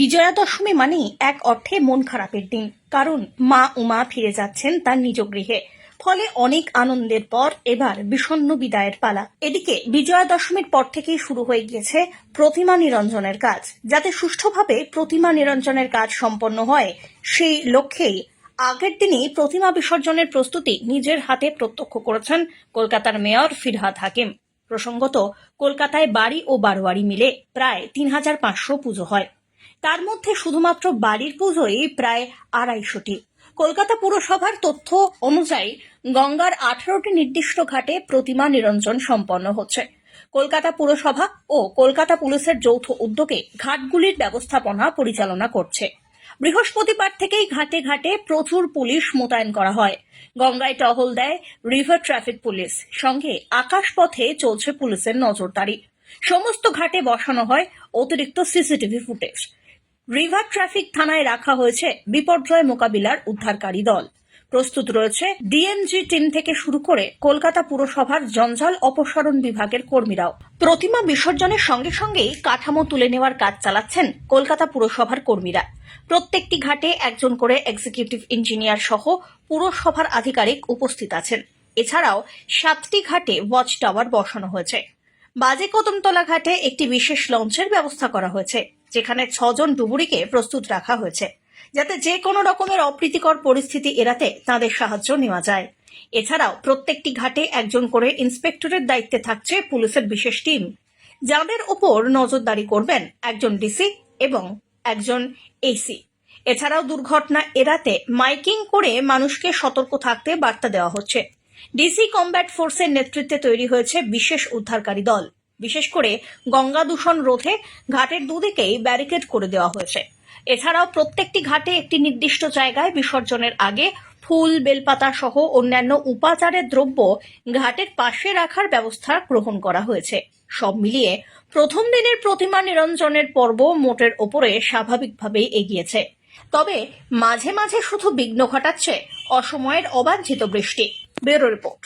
বিজয়া দশমী মানেই এক অর্থে মন খারাপের দিন। কারণ মা উমা ফিরে যাচ্ছেন তার নিজ গৃহে। ফলে অনেক আনন্দের পর এবার বিষণ্ণ বিদায়ের পালা। এদিকে বিজয়া দশমীর পর থেকেই শুরু হয়ে গিয়েছে প্রতিমা নিরঞ্জনের কাজ। যাতে সুষ্ঠুভাবে প্রতিমা নিরঞ্জনের কাজ সম্পন্ন হয়, সেই লক্ষ্যেই আগের দিনই প্রতিমা বিসর্জনের প্রস্তুতি নিজের হাতে প্রত্যক্ষ করেছেন কলকাতার মেয়র ফিরহাদ হাকিম। প্রসঙ্গত, কলকাতায় বাড়ি ও বারোয়ারি মিলে প্রায় তিন হাজার পাঁচশো পুজো হয়। তার মধ্যে শুধুমাত্র বাড়ির পুজোই প্রায় আড়াইশোটি। কলকাতা পুরসভার তথ্য অনুযায়ী গঙ্গার আঠারোটি নির্দিষ্ট ঘাটে প্রতিমা নিরঞ্জন সম্পন্ন হচ্ছে। কলকাতা পুরসভা ও কলকাতা পুলিশের যৌথ উদ্যোগে ঘাটগুলির ব্যবস্থাপনা পরিচালনা করছে। বৃহস্পতিবার থেকেই ঘাটে ঘাটে প্রচুর পুলিশ মোতায়েন করা হয়। গঙ্গায় টহল দেয় রিভার ট্রাফিক পুলিশ। সঙ্গে আকাশপথে চলছে পুলিশের নজরদারি। সমস্ত ঘাটে বসানো হয় অতিরিক্ত সিসিটিভি ফুটেজ। রিভার ট্রাফিক থানায় রাখা হয়েছে বিপর্যয় মোকাবিলার উদ্ধারকারী দল। প্রস্তুত রয়েছে ডিএমজি টিম থেকে শুরু করে কলকাতা পুরসভার জঞ্জাল অপসারণ বিভাগের কর্মীরাও। প্রতিমা বিসর্জনের সঙ্গে সঙ্গেই কাঠামো তুলে নেওয়ার কাজ চালাচ্ছেন কলকাতা পুরসভার কর্মীরা। প্রত্যেকটি ঘাটে একজন করে এক্সিকিউটিভ ইঞ্জিনিয়ার সহ পুরসভার আধিকারিক উপস্থিত আছেন। এছাড়াও সাতটি ঘাটে ওয়াচ টাওয়ার বসানো হয়েছে। বাজে কদমতলা ঘাটে একটি বিশেষ লঞ্চের ব্যবস্থা করা হয়েছে। যেখানে ছজন ডুবুরিকে প্রস্তুত রাখা হয়েছে, যাতে যে কোনো রকমের অপ্রীতিকর পরিস্থিতি এড়াতে তাদের সাহায্য নেওয়া যায়। এছাড়াও প্রত্যেকটি ঘাটে একজন করে ইন্সপেক্টরের দায়িত্বে থাকছে পুলিশের বিশেষ টিম। যাদের ওপর নজরদারি করবেন একজন ডিসি এবং একজন এসি। এছাড়াও দুর্ঘটনা এড়াতে মাইকিং করে মানুষকে সতর্ক থাকতে বার্তা দেওয়া হচ্ছে। ডিসি কমব্যাট ফোর্সের নেতৃত্বে তৈরি হয়েছে বিশেষ উদ্ধারকারী দল। বিশেষ করে গঙ্গা দূষণ রোধে ঘাটের দুদিকেই ব্যারিকেড করে দেওয়া হয়েছে। এছাড়াও প্রত্যেকটি ঘাটে একটি নির্দিষ্ট জায়গায় বিসর্জনের আগে ফুল, বেলপাতা সহ অন্যান্য উপাচারের দ্রব্য ঘাটের পাশে রাখার ব্যবস্থা গ্রহণ করা হয়েছে। সব মিলিয়ে প্রথম দিনের প্রতিমা নিরঞ্জনের পর্ব মোটের ওপরে স্বাভাবিকভাবেই এগিয়েছে। তবে মাঝে মাঝে শুধু বিঘ্ন ঘটাচ্ছে অসময়ের অবাঞ্ছিত বৃষ্টি। Bureau report.